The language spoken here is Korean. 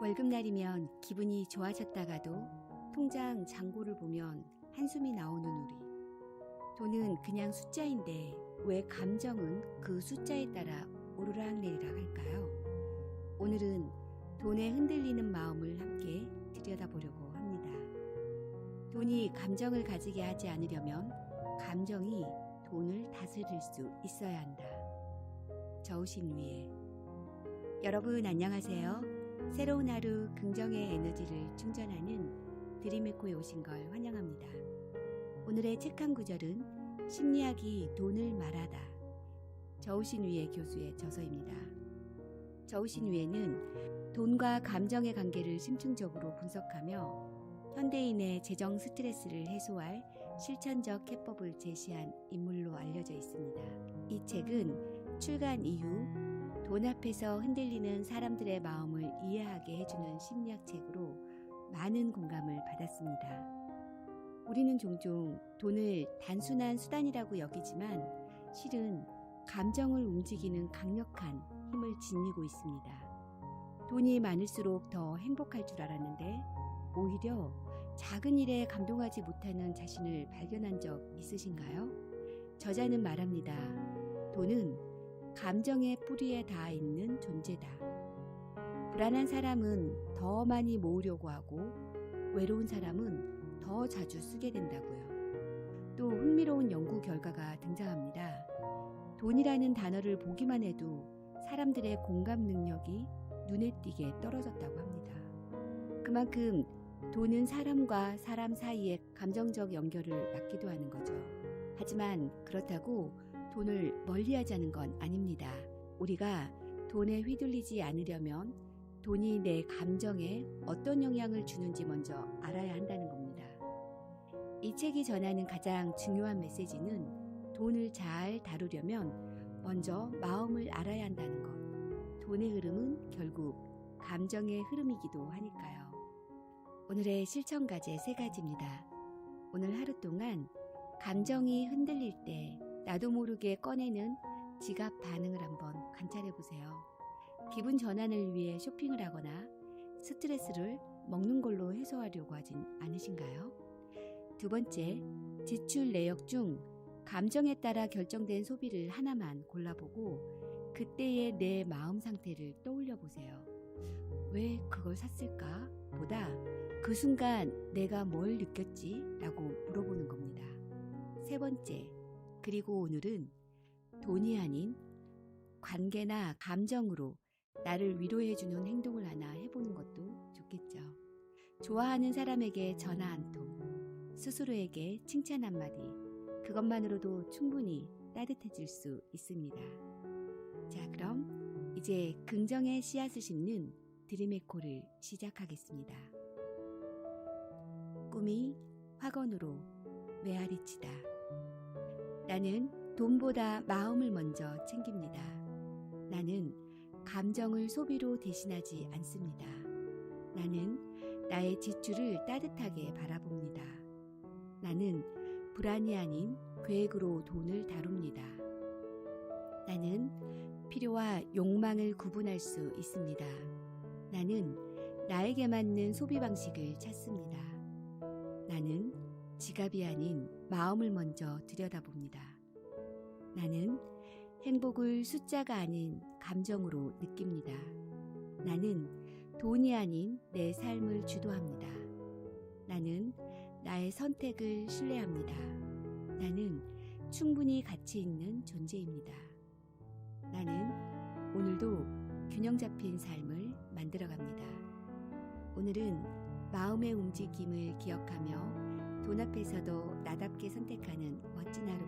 월급날이면 기분이 좋아졌다가도 통장 잔고를 보면 한숨이 나오는 우리. 돈은 그냥 숫자인데 왜 감정은 그 숫자에 따라 오르락내리락 할까요? 오늘은 돈에 흔들리는 마음을 함께 들여다보려고 합니다. 돈이 감정을 가지게 하지 않으려면 감정이 돈을 다스릴 수 있어야 한다. 저우신 위에 여러분 안녕하세요. 새로운 하루 긍정의 에너지를 충전하는 드림에코에 오신 걸 환영합니다. 오늘의 책 한 구절은 심리학이 돈을 말하다. 저우신 위에 교수의 저서입니다. 저우신 위에는 돈과 감정의 관계를 심층적으로 분석하며 현대인의 재정 스트레스를 해소할 실천적 해법을 제시한 인물로 알려져 있습니다. 이 책은 출간 이후 돈 앞에서 흔들리는 사람들의 마음을 이해하게 해주는 심리학 책으로 많은 공감을 받았습니다. 우리는 종종 돈을 단순한 수단이라고 여기지만 실은 감정을 움직이는 강력한 힘을 지니고 있습니다. 돈이 많을수록 더 행복할 줄 알았는데 오히려 작은 일에 감동하지 못하는 자신을 발견한 적 있으신가요? 저자는 말합니다. 돈은 감정의 뿌리에 닿아 있는 존재다. 불안한 사람은 더 많이 모으려고 하고 외로운 사람은 더 자주 쓰게 된다고요. 또 흥미로운 연구 결과가 등장합니다. 돈이라는 단어를 보기만 해도 사람들의 공감 능력이 눈에 띄게 떨어졌다고 합니다. 그만큼 돈은 사람과 사람 사이의 감정적 연결을 막기도 하는 거죠. 하지만 그렇다고 돈을 멀리 하자는 건 아닙니다. 우리가 돈에 휘둘리지 않으려면 돈이 내 감정에 어떤 영향을 주는지 먼저 알아야 한다는 겁니다. 이 책이 전하는 가장 중요한 메시지는 돈을 잘 다루려면 먼저 마음을 알아야 한다는 것. 돈의 흐름은 결국 감정의 흐름이기도 하니까요. 오늘의 실천 과제 세 가지입니다. 오늘 하루 동안 감정이 흔들릴 때 나도 모르게 꺼내는 지갑 반응을 한번 관찰해 보세요. 기분 전환을 위해 쇼핑을 하거나 스트레스를 먹는 걸로 해소하려고 하진 않으신가요? 두 번째, 지출 내역 중 감정에 따라 결정된 소비를 하나만 골라보고 그때의 내 마음 상태를 떠올려 보세요. 왜 그걸 샀을까? 보다 그 순간 내가 뭘 느꼈지? 라고 물어보는 겁니다. 세 번째, 그리고 오늘은 돈이 아닌 관계나 감정으로 나를 위로해주는 행동을 하나 해보는 것도 좋겠죠. 좋아하는 사람에게 전화 한 통, 스스로에게 칭찬 한마디, 그것만으로도 충분히 따뜻해질 수 있습니다. 자, 그럼 이제 긍정의 씨앗을 심는 드림에코를 시작하겠습니다. 꿈이 확언으로 메아리치다. 나는 돈보다 마음을 먼저 챙깁니다. 나는 감정을 소비로 대신하지 않습니다. 나는 나의 지출을 따뜻하게 바라봅니다. 나는 불안이 아닌 계획으로 돈을 다룹니다. 나는 필요와 욕망을 구분할 수 있습니다. 나는 나에게 맞는 소비 방식을 찾습니다. 나는 지갑이 아닌 마음을 먼저 들여다봅니다. 나는 행복을 숫자가 아닌 감정으로 느낍니다. 나는 돈이 아닌 내 삶을 주도합니다. 나는 나의 선택을 신뢰합니다. 나는 충분히 가치 있는 존재입니다. 나는 오늘도 균형 잡힌 삶을 만들어 갑니다. 오늘은 마음의 움직임을 기억하며 돈 앞에서도 나답게 선택하는 멋진 하루